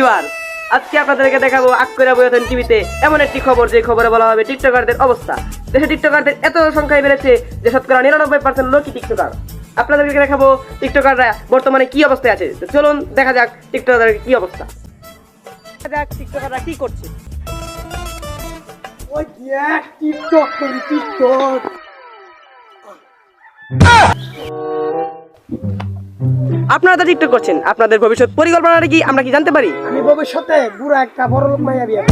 এবার আজকে আপনাদেরকে দেখাবো আক্করা বইয়তন টিভিতে। এমন একটি খবর, যে খবরে বলা হবে টিকটকারদের অবস্থা। দেশে টিকটকারদের এত সংখ্যায় বেড়েছে যে শতকরা নিরানব্বই পার্সেন্ট লোকই টিকটকার। আপনাদেরকে দেখাবো টিকটকাররা বর্তমানে কি অবস্থায় আছে। চলুন দেখা যাক টিকটকারদের কি অবস্থা। দেখা যাক টিকটকাররা কি করছে। আপনারা তো টিকটক করছেন। আপনাদের ভবিষ্যৎ পরিকল্পনাটা কি আমরা কি জানতে পারি? আমি ভবিষ্যতে বুড়া একটা বড় লোক মাইয়া বিয়ে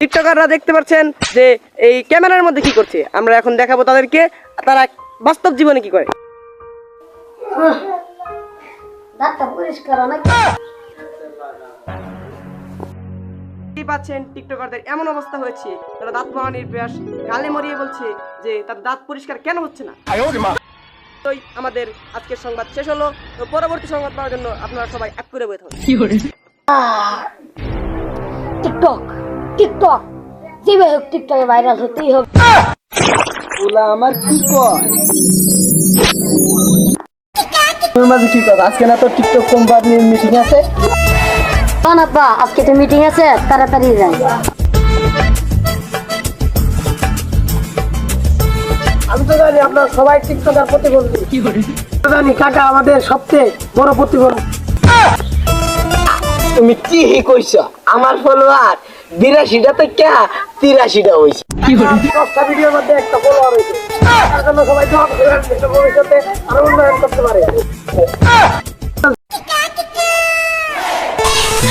টিকটকাররা দেখতে পাচ্ছেন যে এই ক্যামেরার মধ্যে কি করছে। আমরা এখন দেখাবো তাদেরকে তারা বাস্তব জীবনে কি করে। পাচ্ছেন টিকটকারদের এমন অবস্থা হয়েছে। তারা দাঁত মারানির প্রয়াস গালে মরিয়ে বলছে যে তার দাঁত পরিষ্কার কেন হচ্ছে না। তোই আমাদের আজকের সংবাদ শেষ হলো। তো পরবর্তী সংবাদ পাওয়ার জন্য আপনারা সবাই এক করে বই থাকুন। TikTok TikTok. যেভাবে হোক টিকটকে ভাইরাল হতেই হবে। ওলা আমার কি কয়? তোর মাঝে কি কথা? আজকে না তো টিকটক কোম্পানির মিটিং আছে? না আব্বা আজকে তো মিটিং আছে তাড়াতাড়ি যাই। আমি তো জানি আপনার সবাই টিকটকার প্রতিবন্ধী। জানি কাকা আমাদের সবচেয়ে বড় প্রতিবন্ধী। তুমি কি কইছ আমার ফলোয়ার বিরাশিটা তো কে তিরাশিটা দশটা ভিডিওর মধ্যে একটা ফলোয়ার হয়েছে তার জন্য সবাই দোয়া করবেন ভবিষ্যতে আরও উন্নয়ন করতে পারে।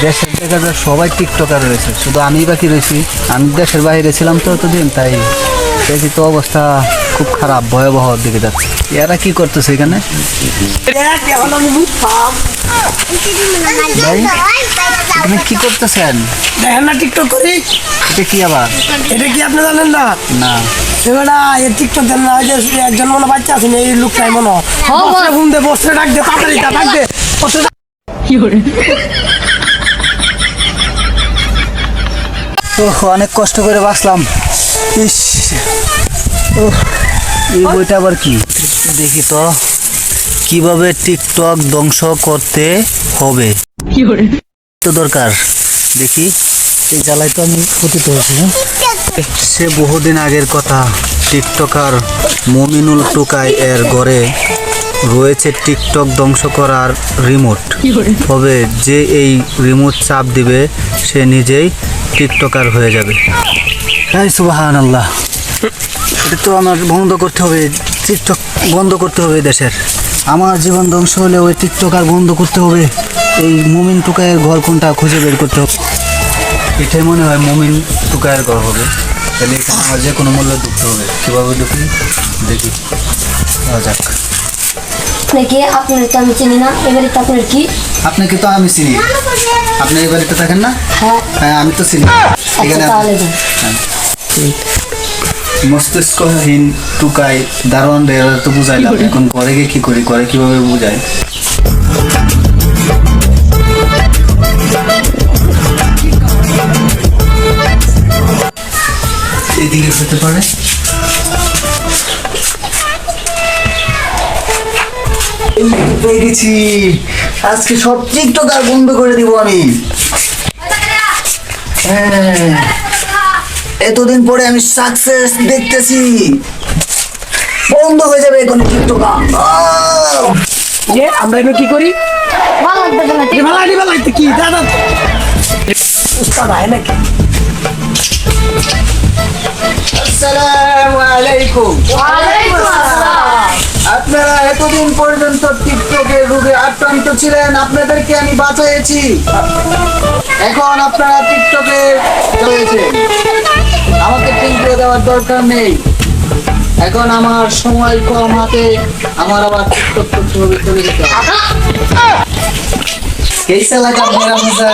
দেশের দেখা যায় সবাই টিকটকার রয়েছে শুধু আমি বাকি রয়েছি আমি দেশের বাইরে ছিলাম তো এতদিন তাই দেখি তো অবস্থা। খুব খারাপ ভয়াবহ দিকে যাচ্ছে। এরা কি করতেছে এখানে? আপনি কি করতেছেন? দেখেন না টিকটক করি। এটা কি আবার? এটা কি আপনি জানেন না? না। এই টিকটক দেন না যে একজন মনে বাচ্চা আছে না, এই লোকটাই মনে হয়। ফোন দে বস্ত্রে ডাক দে তাড়াতাড়ি যা, ডাক দে। বস্ত্রে ডাক- তো অনেক কষ্ট করে বাঁচলাম। ইস। ওহ, এই বইটা আবার কি? দেখি তো কীভাবে টিকটক ধ্বংস করতে হবে? তো দরকার। দেখি এই জ্বালায় তো আমি ক্ষতিত হয়েছি হ্যাঁ? সে বহুদিন আগের কথা টিকটকার মমিনুল টুকাই এর ঘরে রয়েছে টিকটক ধ্বংস করার রিমোট। তবে যে এই রিমোট চাপ দিবে সে নিজেই টিকটকার হয়ে যাবে। তাই সুবাহান আল্লাহ এটা তো আমার বন্ধ করতে হবে টিকটক বন্ধ করতে হবে দেশের। আমার জীবন ধ্বংস হলে ওই টিকটক আর বন্ধ করতে হবে। এই মুমিন টুকায়ের ঘর কোনটা খুঁজে বের করতে হবে? এটাই মনে হয় মুমিন টুকায়ের ঘর হবে। তাহলে এখানে আমার যে কোনো মূল্য ঢুকতে হবে। কীভাবে ঢুকি? দেখি। যাক। আপনাকে আপনার তো আমি চিনি না। এবারে তো আপনার কি? আপনাকে তো আমি চিনি। আপনি এই বাড়িতে থাকেন না? হ্যাঁ। হ্যাঁ আমি তো চিনি। আচ্ছা এখানে তাহলে যান। মস্তিষ্কহীন টুকাই দারোয়ান তো বুঝাইলাম এখন ঘরে গিয়ে কি করি? ঘরে কীভাবে বুঝাই? এদিকে হতে পারে? আজকে সব টিকটক আর বন্ধ করে দিব আমি। হ্যাঁ। এতদিন পরে আমি সাকসেস দেখতেছি। বন্ধ হয়ে যাবে এখন টিকটক যে আমরা এবার কি করি? ভালো লাগবে না এ ভালাই লাগতে কি? দাদা উস্তাদ হয় নাকি? আসসালামু আলাইকুম। আপনারা এতদিন পর্যন্ত টিকটকের রোগে আক্রান্ত ছিলেন আপনাদেরকে আমি বাঁচাইছি এখন আপনারা টিকটকে রয়েছে আমাকে টিকবে দেওয়ার দরকার নেই। এখন আমার সময় কম হাতে আমার আবার ছোট্ট করতে হবে চলে যেতে হবে। কেসা লাগা মেরা মজা